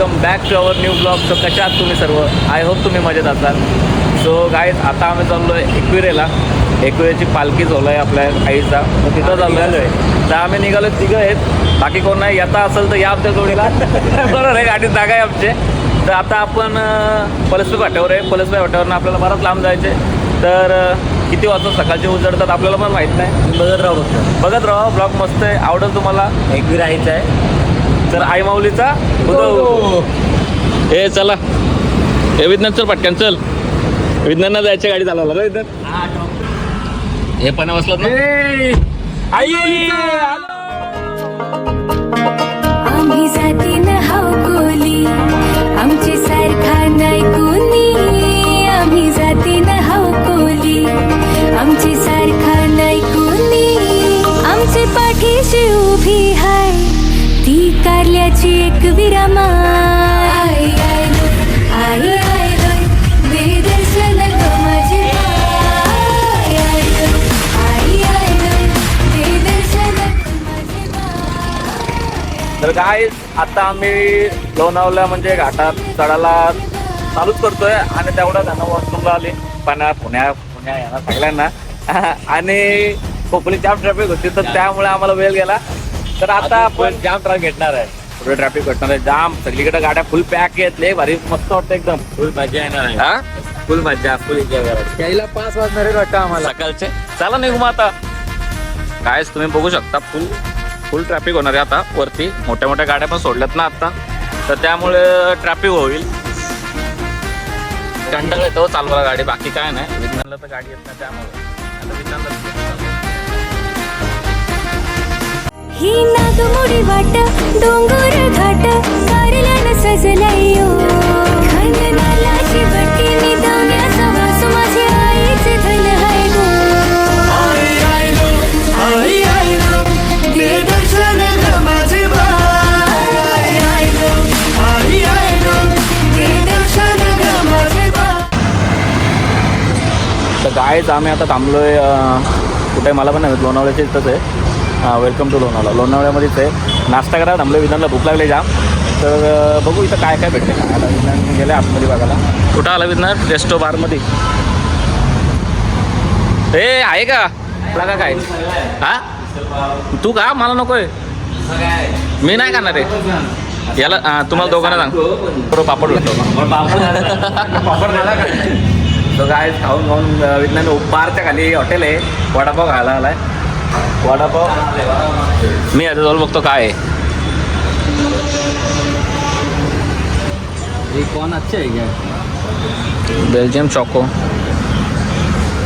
Welcome back to our new blog so कशा आहात तुम्ही सर्व? आय होप तुम्ही मजेत असाल. सो गायज आता आम्ही चाललो आहे एकविरेला. एकविरेची पालखी चालू आहे आपल्या आईचा. तर तिथं चाललो आहे तर आम्ही निघालो तिघं आहेत. बाकी कोण नाही. येता असेल तर या आमच्या जोडीला. बरोबर आहे गाडीत जागा आहे आमचे. तर आता आपण पलसपे फाट्यावर आहे. पलसपे फाट्यावरनं आपल्याला बराच लांब जायचे तर किती वाजता सकाळचे उजडतात आपल्याला पण माहीत नाही. बघत राहू बघत राहा ब्लॉग मस्त आहे. आवडेल तुम्हाला. एकवीर आहेच आहे. तर आई माऊलीचा उदो. ए चला. ए विज्ञान चल पटकन चल. विज्ञानला जायच्या गाडी चालवला ना विज्ञान हे पण बसलात ना? आई आम्ही जातीनं हाव कोली आमची सारखा नाही कोणी. आम्ही हाव कोली आमची सारखा नाही कोणी. आमचे पाठीशी उभी हाय. ती कारल्याची एक विरामाय आई आई आई देदर्शन ग माझे बाय. आई आई आई देदर्शन ग माझे बाय. तर काय आता आम्ही लोणावल्या म्हणजे घाटात चढायला चालूच करतोय आणि तेवढं त्यांना वॉशरूमला आली पाण्या पुण्या पुण्या यांना सगळ्यांना आणि खोपली जाम ट्रॅफिक होती तर त्यामुळे आम्हाला वेळ गेला तर आता आपण जाम ट्राक घेणार आहे. पुढे ट्रॅफिक भेटणार आहे. जाम सगळीकडे गाड्या फुल पॅक आहेत. लय भारी मस्त वाटतं एकदम. फुल मजा येणार आहे. हा? फुल मजा फुल एन्जॉय करायची त्याला पाच वाजणार आहे वाटतं आम्हाला. सकाळचे? चला निघू मग आता. काय तुम्ही बघू शकता फुल फुल ट्रॅफिक होणार आहे आता. वरती मोठ्या मोठ्या गाड्या पण सोडल्यात ना आता. तर त्यामुळे ट्रॅफिक होईल. कंटाळा येतो चालवायला गाडी. बाकी काय नाही. विज्ञानला तर गाडी येत नाही त्यामुळे. आता विज्ञानला ही नागमोडी वाट डोंगर घाट कारल्यानं सजलयो खंदनाला शिवटी निदाण्याचा वास माझे आईचे धन हाय गो देदर्शन ग माझे बाय. देदर्शन ग माझे बाय. तर गायच आम्ही आता थांबलोय कुठे मला पण नाही लोणावळ्याच्या इथंच आहे हां वेलकम टू लोणावळा. लोणावळ्यामध्येच आहे. नाश्ता करा थांबलं विधानला भूक लागली जाम. तर बघू इथं काय काय भेटते खायला गेलं गेले आतमध्ये बघायला. कुठं आला विज्ञान रेस्टो बारमध्ये. ए आहे का? तुला काय. हा? तू का? मला नकोय. मी नाही खाणार रे याला तुम्हाला दोघांना सांग. बरोबर पापड भेटतो पापड झाला तो काय खाऊन खाऊन विज्ञान उपहारच्या खाली हॉटेल आहे. वडापाव खायला आलाय. वडापाव? मी आता जाऊन बघतो काय आहे. कौन अच्छे है क्या? Belgium choco.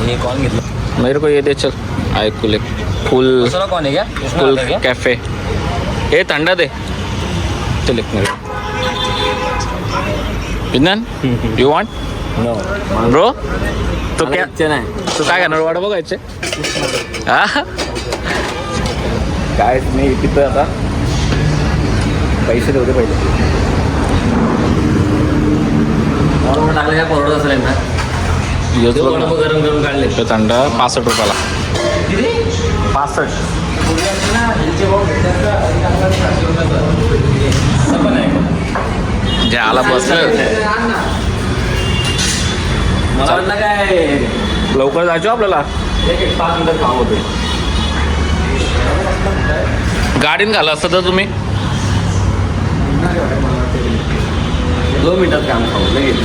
ये कौन घेतलं? मेरे को ये दे चल. ऐकूल एक फुल कौन है क्या फुल कॅफे हे थंडा दे. चल एक minute. Vigyan you want no bro तू क्या अच्छे नाही. तू काय करणार? वाडा बघायचे हा काय मी तिथं आता. पैसे देऊ दे पहिले. ऑर्डर टाकलं काय परवडत असेल ना योच बघ वडापाव ना. गरम गरम काढले. तो थंडा पासष्ट रुपयाला. पासष्ट. जे आला बसलं. मला वाटलं काय? लवकर जायचो आपल्याला. एक एक पाच मिनिटात काम होते गाडीन घाला असतं तर तुम्ही? दोन मिनिटात काम खाऊ लगेच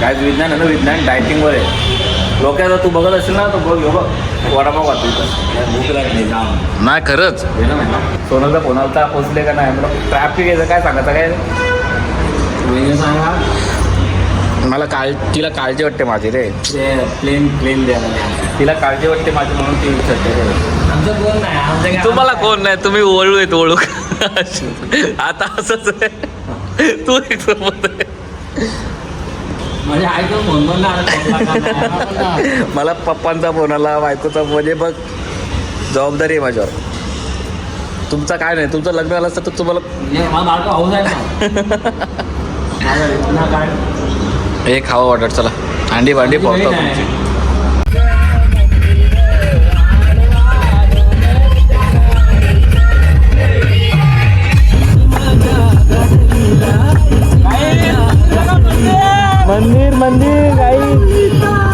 काय विज्ञान आहे ना विज्ञान डायटिंगवर आहे. लोक आता तू बघत असेल ना तर बघ बघ वडापाव जाम. नाही खरंच. हे सोनलचा फोन आलता पोचले का नाही? म्हटलं ट्रॅफिक यायचं काय सांगायचं काय? सांगा. मला काळ तिला काळजी वाटते माझी रे. प्लेन प्लेन द्यायला तिला काळजी वाटते माझी म्हणून ती विचारते तुम्हाला कोण नाही तुम्ही ओळू येत ओळू. आता असंच आहे. तू एक सोबत आहे. म्हणजे मला पप्पांचा फोन आला बायकोचा फोन आहे. बघ जबाबदारी आहे माझ्यावर. तुमचं काय नाही तुमचं लग्न झालं असतं तर तुम्हाला म्हणजे हे खावं ऑर्डर चला. अंडी भांडी पोहतो मंदिर मंदिर गाई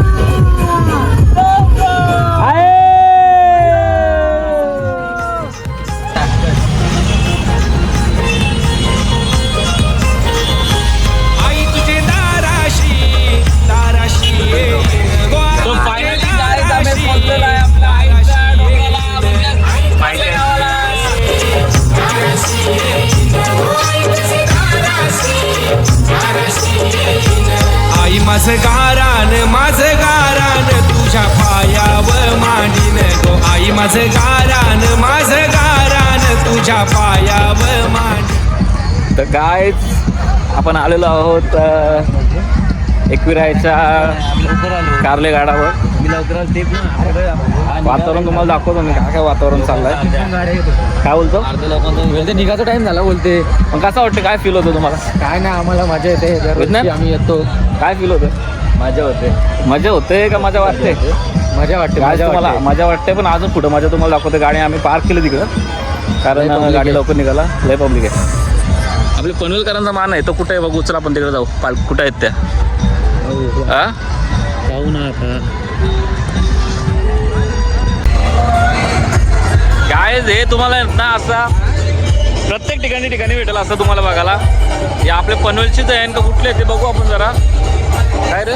आई माझ गारान माझ गारान तुझ्या पायावर मांडीन गो. आई माझ गारान माझ गारान तुझ्या पायावर मांडी तर काय आपण आलेलो आहोत एकविरायच्या कारले गाडावर. वातावरण तुम्हाला दाखवतो मी. काय काय वातावरण चाललंय? काय बोलतो? बोलते निघायचा टाइम झाला बोलते. मग कसं वाटतं? काय फील होतं तुम्हाला? काय नाही आम्हाला मजा येते? आम्ही येतो. काय फील होतं? मजा होते. मजा होते का मजा वाटते? मजा वाटते मजा वाटते मजा वाटते पण अजून पुढं मजा तुम्हाला दाखवते. गाडी आम्ही पार्क केली तिकडं. कारण गाडी. लवकर निघाला. लय पब्लिक आहे. आपले पनवेलकरांचा मान आहे. तो कुठे आहे? बघ उचला आपण तिकडे जाऊ. पार्क कुठे आहेत त्या? हा? जाऊ ना आता. काय हे तुम्हाला ना असा प्रत्येक ठिकाणी ठिकाणी भेटेल असं तुम्हाला बघायला. हे आपले पनवेलचीच आहे का कुठले ते बघू आपण जरा. काय रे?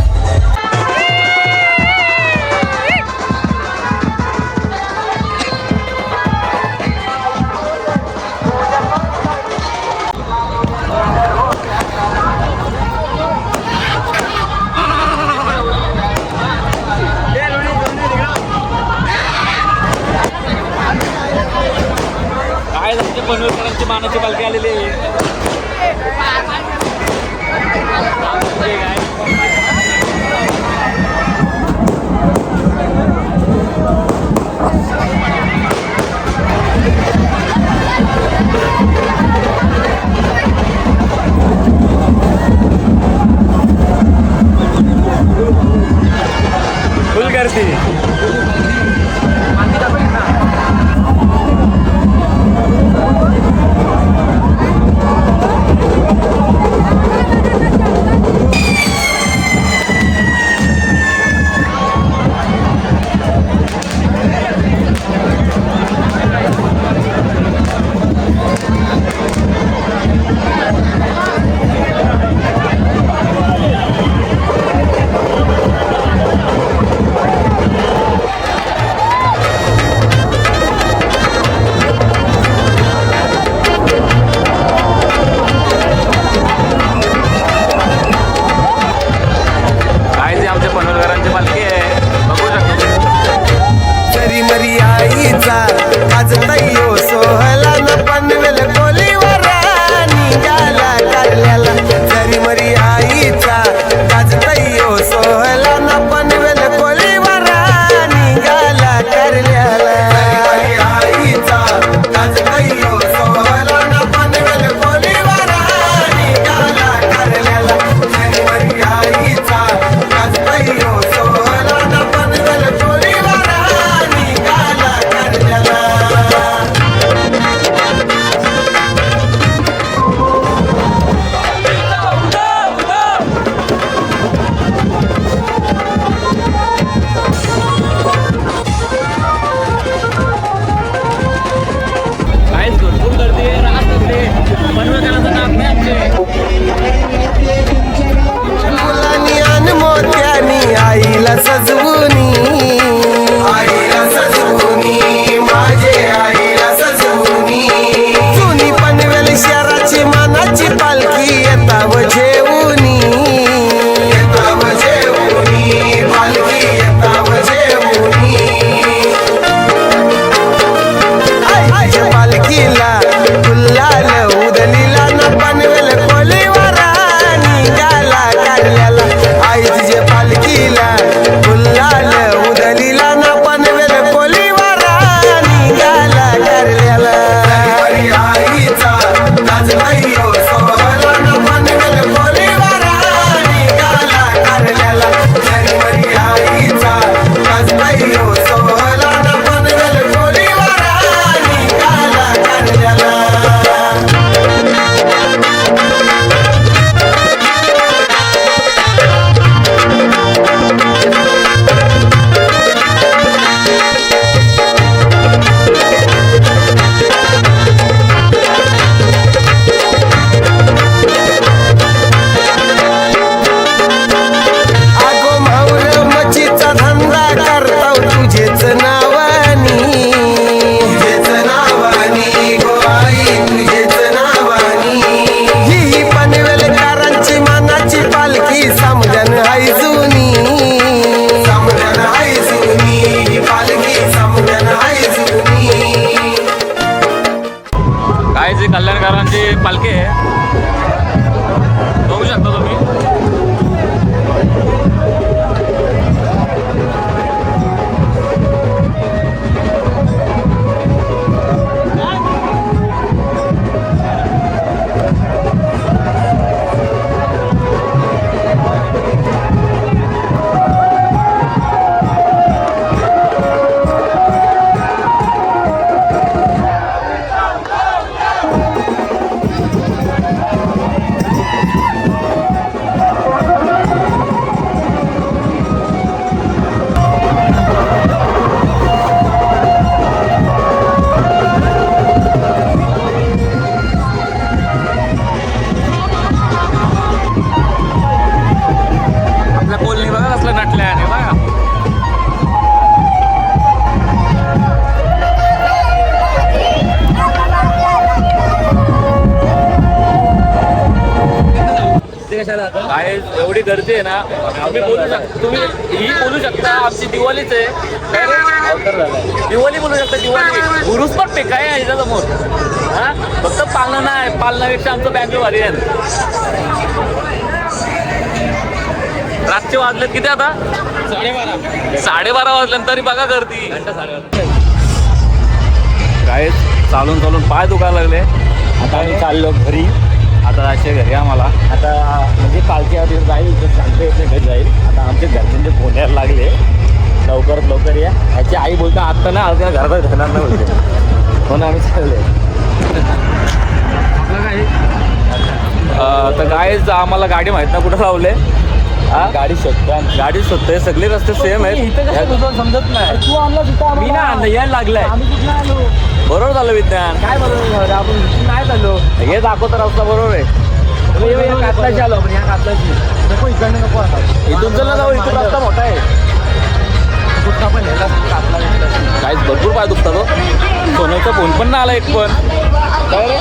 काय एवढी गर्दी आहे ना? आम्ही बोलू शकता तुम्ही ही बोलू शकता आमची दिवाळीच आहे. काय रे? दिवाळी बोलू शकता दिवाळी गुरुच पण पेक आहे समोर हा? फक्त पालन नाही पालनापेक्षा आमचं बँक भारी आहे. रातचे वाजलेत किती आता? साडेबारा साडेबारा वाजल्यानंतर तरी बघा गर्दी. काय चालून चालून पाय दुखायला लागले. आता आम्ही चाललो घरी. आता असे घरी आम्हाला. आता म्हणजे कालच्या दिवस जाईल इथं सांगता येत नाही घरी जाईल. आता आमच्या घरच्यांचे फोन यायला लागले. लवकरात लवकर या. ह्याची आई बोलतो आत्ता ना आज घरात घेणार नाही बोलते. म्हणून आम्ही चालले तर काय आम्हाला गाडी माहीत ना कुठं लावले गाडी शोधतो गाडी शोधतोय सगळे रस्ते सेम आहेत. समजत नाही. तू आणला मी ना आणलं यायला लागलाय बरोबर झालं विज्ञान. काय बरोबर आपण नाही झालो हे दाखवतो रस्ता बरोबर आहे? कातलाशी आलो आपण या कातलाशी. नको इकडनं नको आता. इथून चल ना जाऊ इथून रस्ता मोठा आहे. पण काहीच भरपूर पाय दुखतात हो. सोन्याचा फोन पण नाही आला एक पण. काय रे?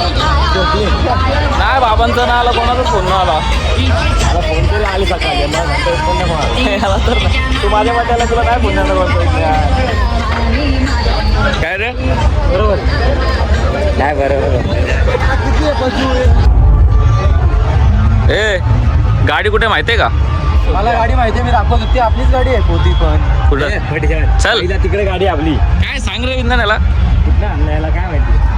नाही बाबांचा ना आला कोणाचाच फोन नाही आला. मला फोन तरी आली सकाळी मला नंतर फोन नाही कोणाला. आला तर नाही. तू माझ्या वाट्याला तुला काय फोन नाही बोलतो काय रे बरोबर नाही बरोबर ए गाडी कुठे माहितीये का? मला गाडी माहिती आहे मी दाखवतो ती आपलीच गाडी आहे. कोणती पण कुठं? चल. तिकडे गाडी आपली. काय सांग रे विज्ञान याला कुठं आणलायला काय? माहिती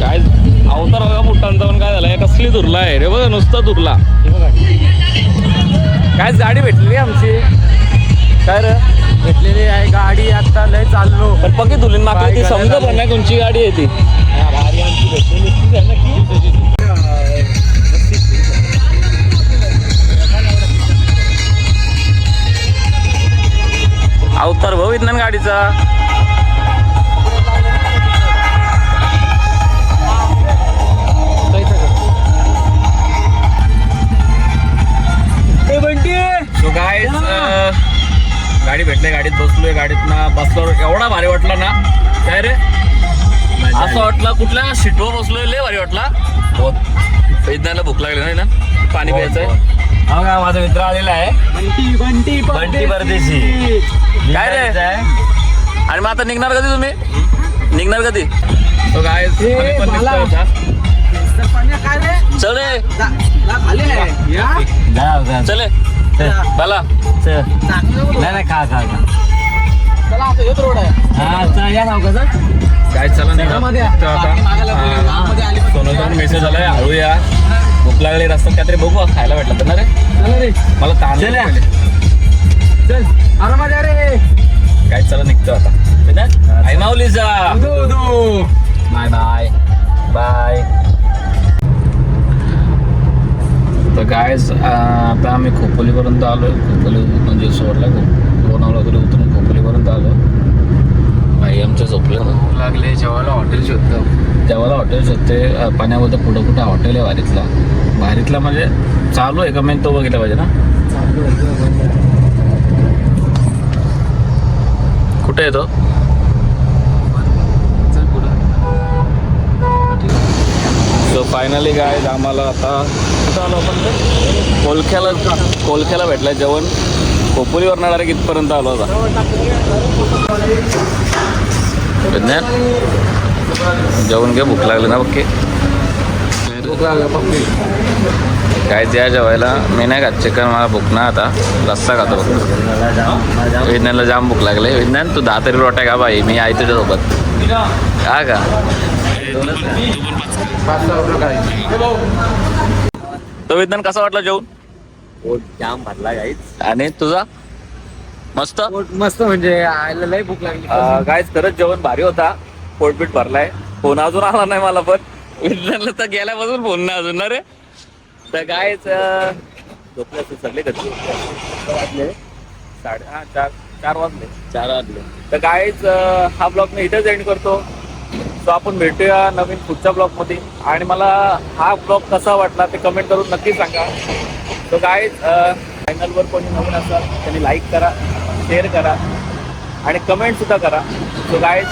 काय? अवतार बघा मोठ्यांचा पण काय झालाय? कसली दुरला आहे रे बघा नुसता दुरला काय गाडी भेटलेली आमची? काय रे? भेटलेली आहे गाडी आता लय चाललो. पण पक्की धुलीन मागली ती समजा पण नाही कोणची गाडी आहे ती. अवतार भाऊ विज्ञान गाडीचा. गाडी भेटली गाडीत बसलोय गाडीतनं बसल्यावर एवढा भारी वाटला ना. काय रे? असं वाटलं कुठल्या सीटवर बसलोय लय भारी वाटला. बहुत. विज्ञानला भूक लागली नाही ना? पाणी प्यायचंय. हा का माझा मित्र आलेला आहे. बंटी बंटी बंटी परदेशी. काय रे? आणि मग आता निघणार कधी तुम्ही? निघणार कधी? तो काय चल रे. चले. बाला नाही नाही खा खा खा. हा चला या काय चला निघा. मध्ये. तर आता. सोनोचा मेसेज आलाय. हळू या भूक लागली रस्त्यात काहीतरी बघू. खायला भेटलं तर ना रे? चला रे. मला ताण चल या. पहिले. चल आरामात या रे. काय चला निघतो आता. आई माऊलीचा. उदो उदो. Bye bye. बाय. तर काय आता आम्ही खोपोलीपर्यंत आलो खोपोली म्हणजे सोडला लोणावळा वगैरे उतरून खोपोलीपर्यंत आलो आई आमच्या झोपलं लागले जेवायला हॉटेल शोधतो तेव्हाला हॉटेल शोधते पाण्यामध्ये पुढं कुठं हॉटेल आहे वारीतला. वारीतला म्हणजे चालू आहे का मेन तो बघितला पाहिजे ना? कुठे आहे तो? सो फायनली काय आम्हाला आता कुठं आलो आपण? कोलख्याला कोलख्याला भेटलं जेवण. खोपोलीवर डायरेक्ट इथपर्यंत आलो होता विज्ञान. जेवून घे भूक लागली ना पक्की. काय द्या जेवायला? मी नाही खात चिकन मला भूक ना आता. रस्सा खातो फक्त. विज्ञानला जाम भूक लागले. विज्ञान तू दहा तरी रोट्या का बाई. मी आहे तुझ्यासोबत. का? का तो विज्ञान कसा वाटला जेवून? पोट जाम भरला गाईच आणि तुझा? मस्त? पोट मस्त म्हणजे आयला लय भूक लागली. काय खरंच जेवण भारी होता. पोटपीट भरलाय. फोन अजून आला नाही मला पण. विज्ञानला तर गेल्यापासून फोन नाही अजून ना रे? तर कायच झोपले असते सगळे कधी? वाजले. साडे हा चार चार वाजले. चार वाजले. तर कायच हा ब्लॉग मी इथेच एंड करतो. सो आपण भेटूया नवीन पुढच्या ब्लॉगमध्ये आणि मला हा ब्लॉग कसा वाटला ते कमेंट करून नक्की सांगा. सो काय चॅनलवर कोणी नवीन असाल त्यांनी लाईक करा शेअर करा आणि कमेंटसुद्धा करा. So guys